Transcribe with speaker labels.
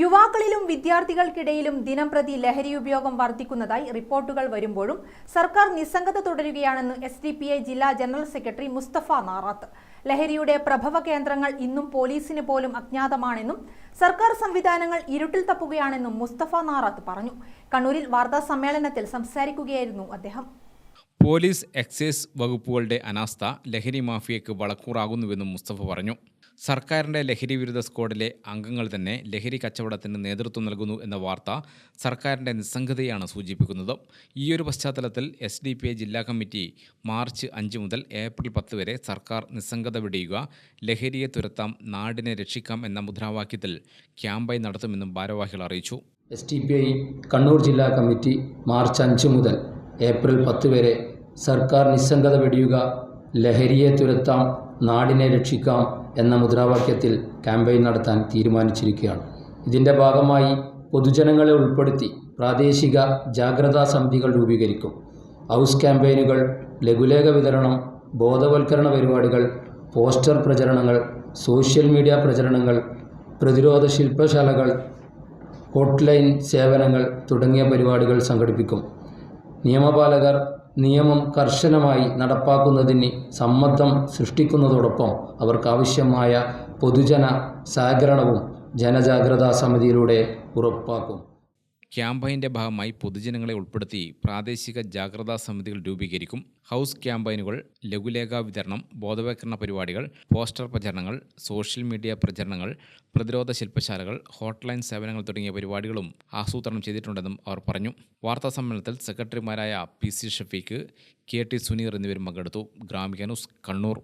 Speaker 1: യുവാക്കളിലും വിദ്യാർത്ഥികൾക്കിടയിലും ദിനംപ്രതി ലഹരി ഉപയോഗം വർദ്ധിക്കുന്നതായി റിപ്പോർട്ടുകൾ വരുമ്പോഴും സർക്കാർ നിസ്സംഗത തുടരുകയാണെന്ന് എസ് ഡി പി ഐ ജില്ലാ ജനറൽ സെക്രട്ടറി മുസ്തഫ നാറാത്ത് ലഹരിയുടെ പ്രഭവ കേന്ദ്രങ്ങൾ ഇന്നും പോലീസിന് പോലും അജ്ഞാതമാണെന്നും സർക്കാർ സംവിധാനങ്ങൾ ഇരുട്ടിൽ തപ്പുകയാണെന്നും മുസ്തഫ നാറാത്ത് പറഞ്ഞു കണ്ണൂരിൽ വാർത്താ സമ്മേളനത്തിൽ സംസാരിക്കുകയായിരുന്നു അദ്ദേഹം
Speaker 2: പോലീസ് എക്സൈസ് വകുപ്പുകളുടെ അനാസ്ഥ ലഹരി മാഫിയയ്ക്ക് വളക്കൂറാകുന്നുവെന്നും മുസ്തഫ പറഞ്ഞു സർക്കാരിൻ്റെ ലഹരി വിരുദ്ധ സ്ക്വാഡിലെ അംഗങ്ങൾ തന്നെ ലഹരി കച്ചവടത്തിന് നേതൃത്വം നൽകുന്നു എന്ന വാർത്ത സർക്കാരിൻ്റെ നിസ്സംഗതയാണ് സൂചിപ്പിക്കുന്നത് ഈയൊരു പശ്ചാത്തലത്തിൽ എസ് ഡി പി ഐ ജില്ലാ കമ്മിറ്റി മാർച്ച് അഞ്ച് മുതൽ ഏപ്രിൽ പത്ത് വരെ സർക്കാർ നിസ്സംഗത വെടിയുക ലഹരിയെ തുരത്താം നാടിനെ രക്ഷിക്കാം എന്ന മുദ്രാവാക്യത്തിൽ ക്യാമ്പയിൻ നടത്തുമെന്നും ഭാരവാഹികൾ അറിയിച്ചു
Speaker 3: S D P I Kannur ജില്ലാ കമ്മിറ്റി മാർച്ച് അഞ്ച് മുതൽ ഏപ്രിൽ പത്ത് വരെ സർക്കാർ നിസ്സംഗത വെടിയുക ലഹരിയെ തുരത്താം നാടിനെ രക്ഷിക്കാം എന്ന മുദ്രാവാക്യത്തിൽ ക്യാമ്പയിൻ നടത്താൻ തീരുമാനിച്ചിരിക്കുകയാണ് ഇതിൻ്റെ ഭാഗമായി പൊതുജനങ്ങളെ ഉൾപ്പെടുത്തി പ്രാദേശിക ജാഗ്രതാ സമിതികൾ രൂപീകരിക്കും ഹൗസ് ക്യാമ്പയിനുകൾ ലഘുലേഖ വിതരണം ബോധവൽക്കരണ പരിപാടികൾ പോസ്റ്റർ പ്രചരണങ്ങൾ സോഷ്യൽ മീഡിയ പ്രചരണങ്ങൾ പ്രതിരോധ ശില്പശാലകൾ ഹോട്ട്ലൈൻ സേവനങ്ങൾ തുടങ്ങിയ പരിപാടികൾ സംഘടിപ്പിക്കും നിയമപാലകർ നിയമം കർശനമായി നടപ്പാക്കുന്നതിന് സമ്മർദ്ദം സൃഷ്ടിക്കുന്നതോടൊപ്പം അവർക്കാവശ്യമായ പൊതുജന സഹകരണവും ജനജാഗ്രതാ സമിതിയിലൂടെ ഉറപ്പാക്കും
Speaker 2: ക്യാമ്പയിൻ്റെ ഭാഗമായി പൊതുജനങ്ങളെ ഉൾപ്പെടുത്തി പ്രാദേശിക ജാഗ്രതാ സമിതികൾ രൂപീകരിക്കും ഹൗസ് ക്യാമ്പയിനുകൾ ലഘുലേഖ വിതരണം ബോധവൽക്കരണ പരിപാടികൾ പോസ്റ്റർ പ്രചരണങ്ങൾ സോഷ്യൽ മീഡിയ പ്രചരണങ്ങൾ പ്രതിരോധ ശില്പശാലകൾ ഹോട്ട്ലൈൻ സേവനങ്ങൾ തുടങ്ങിയ പരിപാടികളും ആസൂത്രണം ചെയ്തിട്ടുണ്ടെന്നും അവർ പറഞ്ഞു വാർത്താ സമ്മേളനത്തിൽ സെക്രട്ടറിമാരായ P C Shafeeq K T Suneer എന്നിവരും പങ്കെടുത്തു ഗ്രാമിക ന്യൂസ് കണ്ണൂർ